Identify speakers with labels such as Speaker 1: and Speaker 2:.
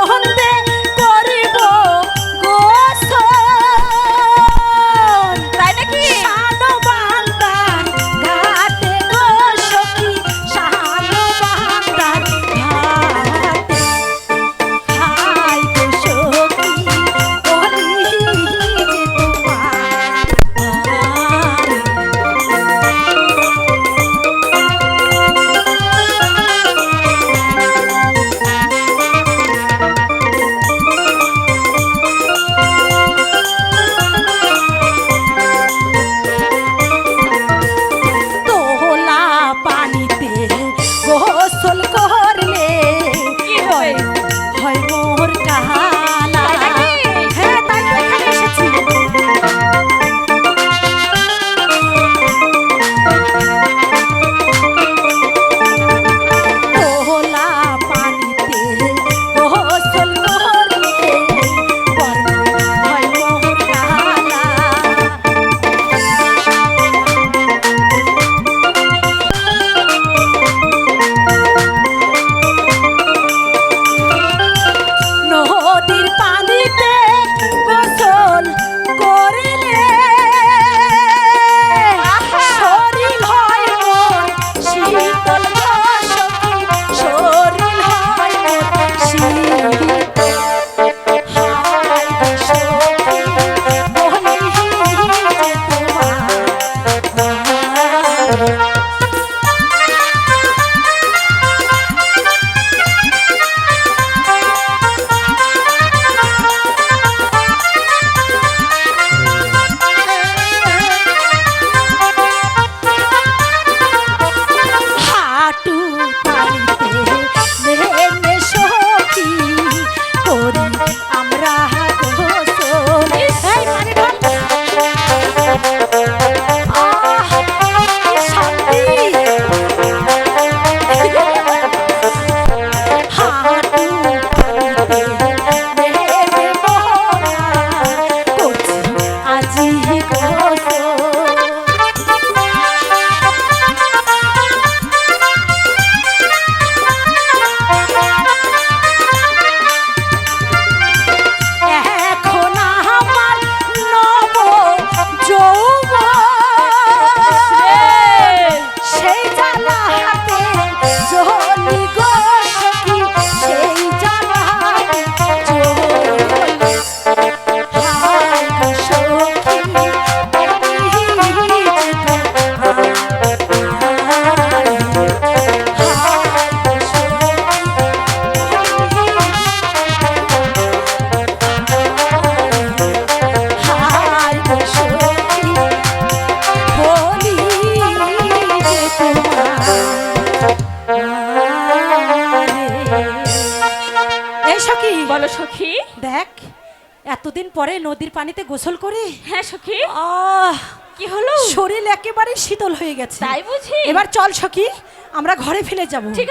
Speaker 1: ほな
Speaker 2: হয় মোর কাহা
Speaker 1: বলো সখী।
Speaker 2: দেখ এতদিন পরে নদীর পানিতে গোসল করে
Speaker 1: হ্যাঁ সখী।
Speaker 2: আহ
Speaker 1: কি হলো?
Speaker 2: শরীর একেবারে শীতল হয়ে গেছে।
Speaker 1: তাই বুঝি?
Speaker 2: এবার চল সখী আমরা ঘরে ফেলে যাব।
Speaker 1: ঠিক